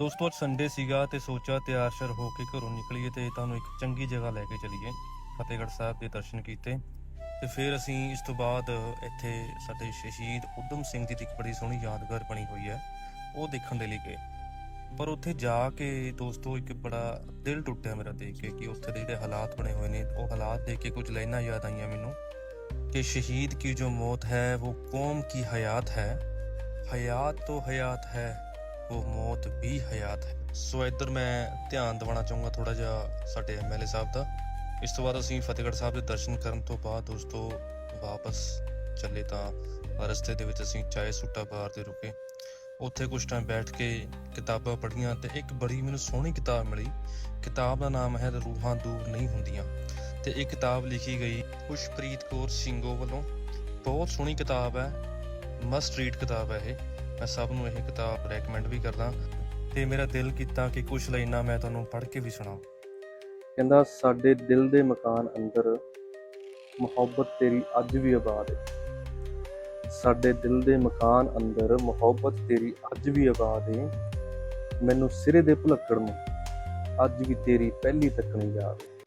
ਦੋਸਤੋ, ਅੱਜ ਸੰਡੇ ਸੀਗਾ ਤੇ ਸੋਚਿਆ ਤਿਆਰ ਸ਼ਰ ਹੋ ਕੇ ਘਰੋਂ ਨਿਕਲੀਏ ਤੇ ਤੁਹਾਨੂੰ ਇੱਕ ਚੰਗੀ ਜਗ੍ਹਾ ਲੈ ਕੇ ਚਲੀਏ। ਫਤਿਹਗੜ੍ਹ ਸਾਹਿਬ ਦੇ ਦਰਸ਼ਨ ਕੀਤੇ। ਤੇ ਫਿਰ ਅਸੀਂ ਇਸ ਤੋਂ ਬਾਅਦ ਇੱਥੇ ਸਾਡੇ ਸ਼ਹੀਦ ਉਦਮ ਸਿੰਘ ਜੀ ਦੀ ਇੱਕ ਬੜੀ ਸੋਹਣੀ ਯਾਦਗਾਰ ਬਣੀ ਹੋਈ ਹੈ। ਉਹ ਦੇਖਣ ਦੇ ਲਈ ਗਏ। ਪਰ ਉੱਥੇ ਜਾ ਕੇ ਦੋਸਤੋ, ਇੱਕ ਬੜਾ ਦਿਲ ਟੁੱਟਿਆ ਮੇਰਾ ਦੇਖ ਕੇ ਕਿ ਉੱਥੇ ਦੇ ਜਿਹੜੇ ਹਾਲਾਤ ਬਣੇ ਹੋਏ ਨੇ, ਉਹ ਹਾਲਾਤ ਦੇਖ ਕੇ ਕੁਝ ਲਾਈਨਾਂ ਯਾਦ ਆਈਆਂ ਮੈਨੂੰ ਕਿ ਸ਼ਹੀਦ ਕੀ ਜੋ ਮੌਤ ਹੈ, ਉਹ ਕੌਮ ਕੀ ਹਯਾਤ ਹੈ। ਹਯਾਤ ਤੋਂ ਹਯਾਤ ਹੈ। ਉਹ ਮੌਤ ਵੀ ਹਯਾਤ ਹੈ। ਸੋ ਇੱਧਰ ਮੈਂ ਧਿਆਨ ਦਿਵਾਉਣਾ ਚਾਹੂੰਗਾ ਥੋੜਾ ਜਿਹਾ ਸਾਡੇ ਐਮਐਲਏ ਸਾਹਿਬ ਦਾ। ਇਸ ਤੋਂ ਬਾਅਦ ਅਸੀਂ ਫਤਿਹਗੜ੍ਹ ਸਾਹਿਬ ਦੇ ਦਰਸ਼ਨ ਕਰਨ ਤੋਂ ਬਾਅਦ ਦੋਸਤੋ ਵਾਪਸ ਚੱਲੇ ਤਾਂ ਰਸਤੇ ਦੇ ਵਿੱਚ ਅਸੀਂ ਚਾਏ ਸੁੱਟਾ ਬਾਰ ਤੇ ਰੁਕੇ। ਉੱਥੇ ਕੁਝ ਟਾਈਮ ਬੈਠ ਕੇ ਕਿਤਾਬਾਂ ਪੜ੍ਹੀਆਂ ਤੇ ਇੱਕ ਬੜੀ ਮੈਨੂੰ ਸੋਹਣੀ ਕਿਤਾਬ ਮਿਲੀ। ਕਿਤਾਬ ਦਾ ਨਾਮ ਹੈ ਰੂਹਾਂ ਦੂਰ ਨਹੀਂ ਹੁੰਦੀਆਂ ਤੇ ਇਹ ਕਿਤਾਬ ਲਿਖੀ ਗਈ ਖੁਸ਼ਪ੍ਰੀਤ ਕੌਰ ਸਿੰਘੋ ਵੱਲੋਂ। ਬਹੁਤ ਸੋਹਣੀ ਕਿਤਾਬ ਹੈ ਮਸਟ ਰੀਡ ਕਿਤਾਬ ਹੈ ਇਹ। ਮੈਂ ਸਭ ਨੂੰ ਇਹ ਕਿਤਾਬ ਰეკਮੈਂਡ ਵੀ ਕਰਦਾ ਤੇ ਮੇਰਾ ਦਿਲ ਕੀਤਾ ਕਿ ਕੁਝ ਲਾਈਨਾਂ ਮੈਂ ਤੁਹਾਨੂੰ ਪੜ੍ਹ ਕੇ ਵੀ ਸੁਣਾਵਾਂ। ਕਹਿੰਦਾ, ਸਾਡੇ ਦਿਲ ਦੇ ਮਕਾਨ ਅੰਦਰ ਮੁਹੱਬਤ ਤੇਰੀ ਅੱਜ ਵੀ ਆਬਾਦ ਹੈ। ਸਾਡੇ ਦਿਲ ਦੇ ਮਕਾਨ ਅੰਦਰ ਮੁਹੱਬਤ ਤੇਰੀ ਅੱਜ ਵੀ ਆਬਾਦ ਹੈ। ਮੈਨੂੰ ਸਿਰੇ ਦੇ ਭੁਲੱਕੜ ਨੂੰ ਅੱਜ ਵੀ ਤੇਰੀ ਪਹਿਲੀ ਤੱਕਣੀ ਯਾਦ। ਹੈ